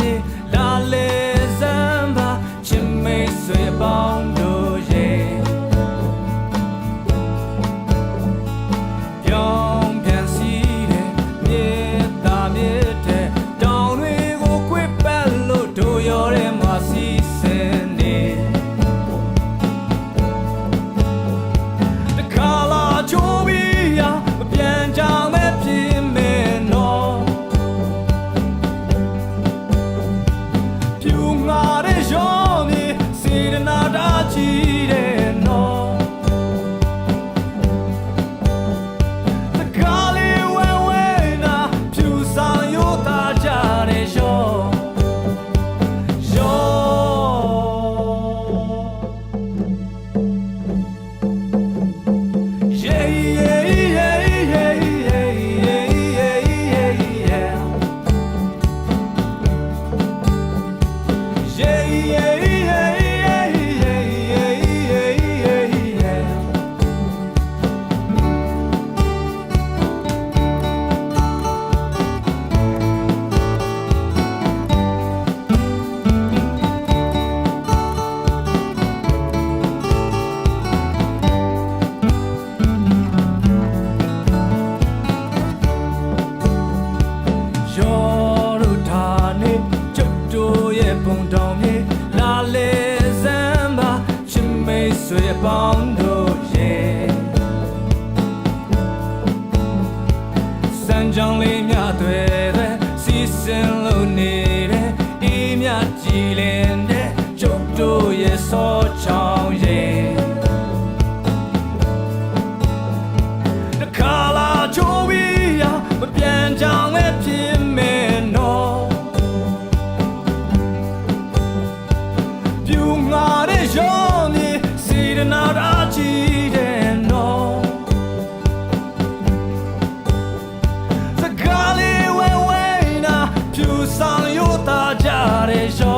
မြေလာလေစမ်းပါချစ်မိတ်ဆွေပေါင်း saudade. င်းတို့ရဲ့စံကြောင်းလေးများတွေပဲစီစဉ်လို့နေတဲ့အေးမြကြည်လေ ဖြူဆောင်ရိုးသားကြတဲ့ရော